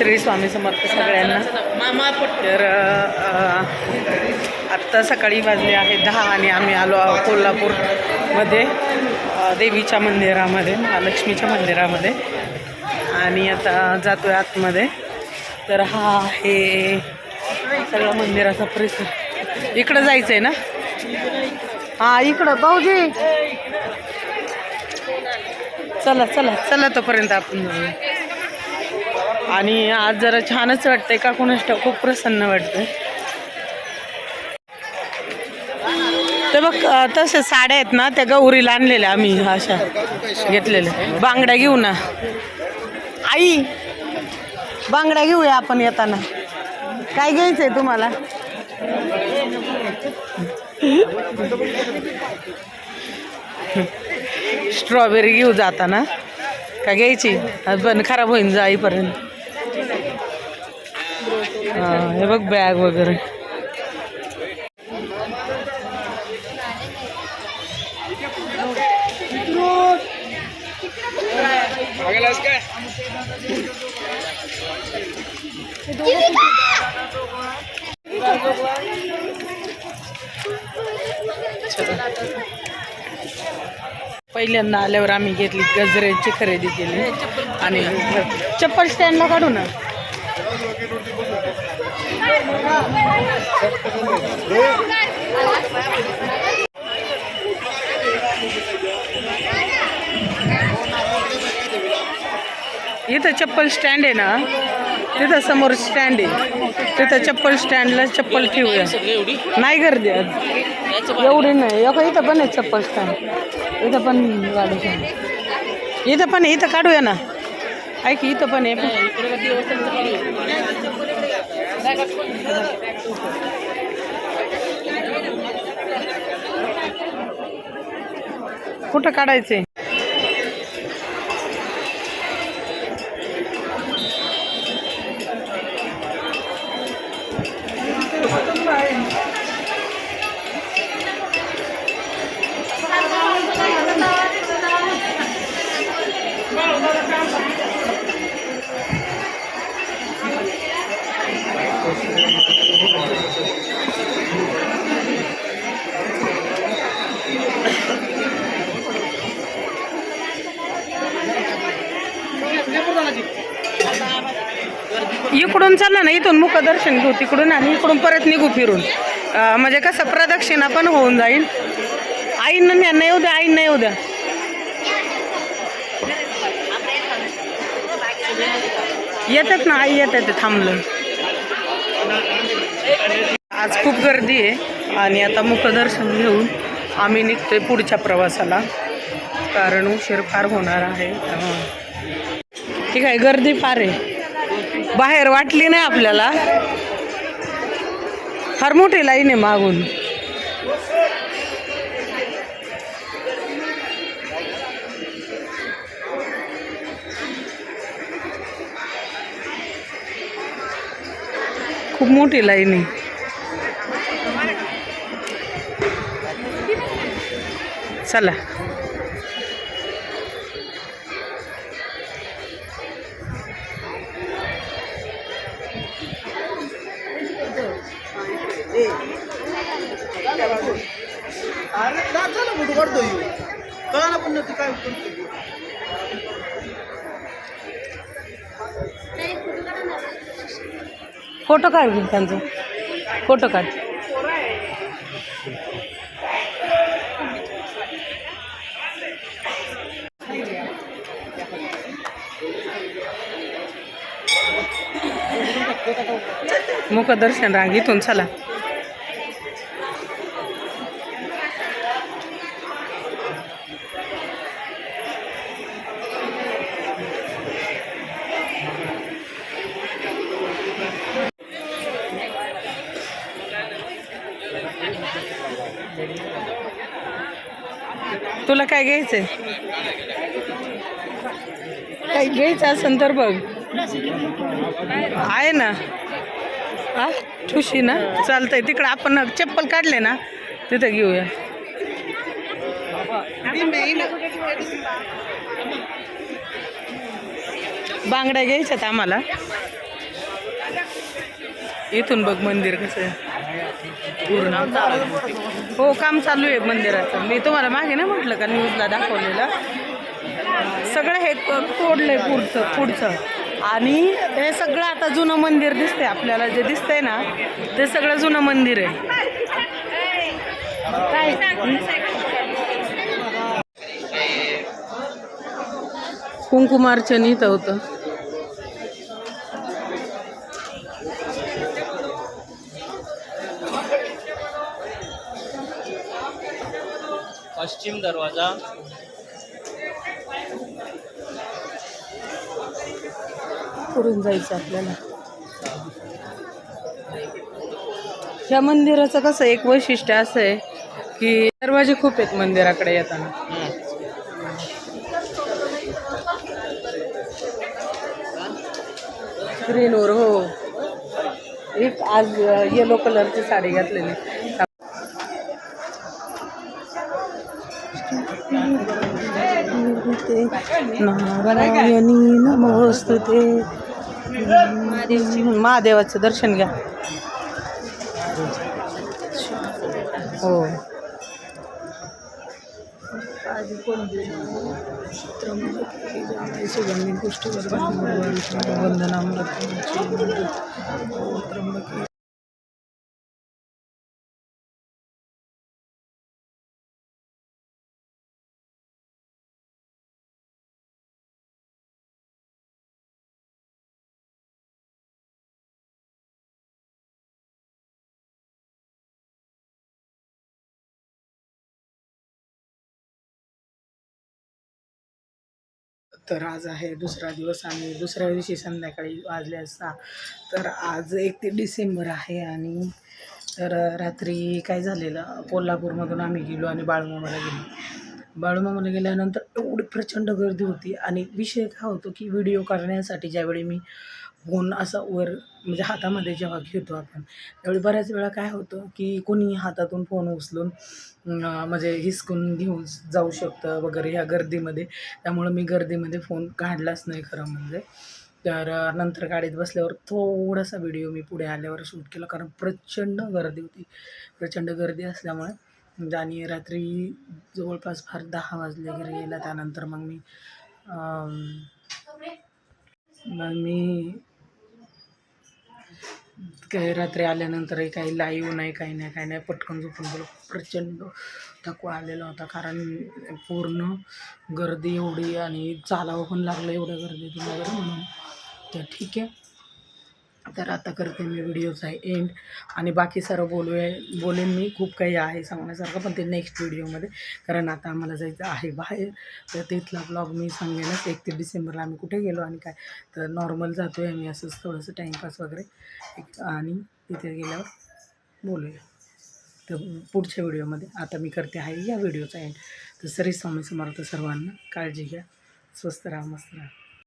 श्री स्वामी समर्थ सगळ्यांना. मामा तर आत्ता सकाळी वाजले आहे दहा आणि आम्ही आलो आहोत कोल्हापूरमध्ये देवीच्या मंदिरामध्ये महालक्ष्मीच्या मंदिरामध्ये. आणि आता जातो आहे आतमध्ये. तर हा आहे सगळं मंदिराचा परिसर. इकडं जायचं आहे ना? हां इकडं. भाऊजी! चला चला चला तोपर्यंत आपण जाऊया. आणि आज जरा छानच वाटतंय का? कोणास खूप प्रसन्न वाटतंय. ते बघ तसे साड्या आहेत ना त्या गौरीला आणलेल्या आम्ही अशा घेतलेल्या. बांगड्या घेऊ ना. आई बांगड्या घेऊया आपण येताना. काय घ्यायचंय तुम्हाला? स्ट्रॉबेरी घेऊ जाताना. का घ्यायची? पण खराब होईन जाईपर्यंत हा, हे बघ बॅग वगैरे. पहिल्यांदा आल्यावर आम्ही घेतली गजऱ्याची खरेदी केली. आणि चप्पल स्टँडला काढू ना. इथं चप्पल स्टँड आहे ना? तिथं समोर स्टँड आहे. तिथं चप्पल स्टँडला चप्पल ठेवूया. नाही गर्दी आज. एवढी नाही. अगं इथं पण आहे चप्पल स्टँड. इथं पण गाडी इथं पण आहे, इथं काढूया ना. ऐक इथं पण आहे. कुठं काढायचे? इकडून चाललं ना इथून मुखदर्शन घेऊ तिकडून आणि इकडून परत निघू फिरून. म्हणजे कसं प्रदक्षिणा पण होऊन जाईल. आईंना न्या, नाही येऊ द्या नाही येऊ द्या. येतात ना आई येतात ते थांबलं. आज खूप गर्दी आहे आणि आता मुखदर्शन घेऊन आम्ही निघतोय पुढच्या प्रवासाला. कारण उशीर फार होणार आहे. ठीक आहे गर्दी फार आहे. बाहेर वाटली नाही आपल्याला. फार मोठी लाईन आहे मागून. खूप मोठी लाईन आहे. चला. कळा पण नव्हती काय करतो फोटो काढ घे त्यांचं. फोटो काढ. मुखदर्शन रांग इथून चला. तुला काय घ्यायचंय? काय घ्यायचं असेल तर बघ. आहे ना? हा? ठुशी ना? चालतंय. तिकडं आपण चप्पल काढले ना तिथं घेऊया. बांगड्या घ्यायच्यात आम्हाला. इथून बघ मंदिर कसं आहे. पूर्ण. हो काम चालू आहे मंदिराचं. मी तुम्हाला मागे ना म्हटलं का न्यूजला दाखवलेलं? सगळं हे तोडलंय पुढचं पुढचं. आणि हे सगळं आता जुनं मंदिर दिसतंय आपल्याला जे दिसतंय ना ते सगळं जुनं मंदिर आहे. काय कुंकुमार्चन इथं होतं. पश्चिम दरवाजा. करून जायचं आपल्याला. ह्या मंदिराचं कसं एक वैशिष्ट्य असं आहे की दरवाजे खूप आहेत मंदिराकडे येताना. स्क्रीनवर हो. एक आज येलो कलरची साडी घातलेली. नारायणी नमोस्तुते। महादेवाचं दर्शन घ्या। हो। सुगंधी पुष्टीवर वंदनामृत तर आज आहे दुसरा दिवस आणि दुसऱ्या दिवशी संध्याकाळी वाजले असता. तर आज एक ते डिसेंबर आहे आणि तर रात्री काय झालेलं कोल्हापूरमधून आम्ही गेलो आणि बाळूमामाला गेलो. बाळूमामाला गेल्यानंतर एवढी प्रचंड गर्दी होती आणि विषय काय होतो की व्हिडिओ करण्यासाठी ज्यावेळी मी फोन असा वर म्हणजे हातामध्ये जेव्हा घेतो आपण त्यावेळी बऱ्याच वेळा काय होतं की कोणी हातातून फोन उचलून म्हणजे हिसकून घेऊन जाऊ शकतं वगैरे ह्या गर्दीमध्ये. त्यामुळं मी गर्दीमध्ये फोन काढलाच नाही खरं म्हणजे. तर नंतर गाडीत बसल्यावर थोडासा व्हिडिओ मी पुढे आल्यावर शूट केला. कारण प्रचंड गर्दी होती. प्रचंड गर्दी असल्यामुळे म्हणजे आणि रात्री जवळपास फार दहा वाजले घरी गेला. त्यानंतर मग मी मग मी काही रात्री आल्यानंतरही काही लाईव्ह नाही काही नाही काही नाही. पटकन झोपून गेलो. प्रचंड थकवा आलेला होता कारण पूर्ण गर्दी एवढी आणि चालावं पण लागलं एवढ्या गर्दीतून वगैरे म्हणून. तर ठीक आहे. तर आता करते मी व्हिडिओचा एंड आणि बाकी सर्व बोलूया बोलेन मी. खूप काही आहे सांगण्यासारखं पण ते नेक्स्ट व्हिडिओमध्ये कारण आता आम्हाला जायचं आहे बाहेर. तर तिथला ब्लॉग मी सांगेनच. एक ते डिसेंबरला आम्ही कुठे गेलो आणि काय. तर नॉर्मल जातो आहे आम्ही असंच थोडंसं टाईमपास वगैरे. आणि तिथे गेल्यावर बोलूया. तर पुढच्या व्हिडिओमध्ये आता मी करते आहे या व्हिडिओचा एंड तर सरी स्वामी समर्थ सर्वांना काळजी घ्या. स्वस्त राहा मस्त राहा.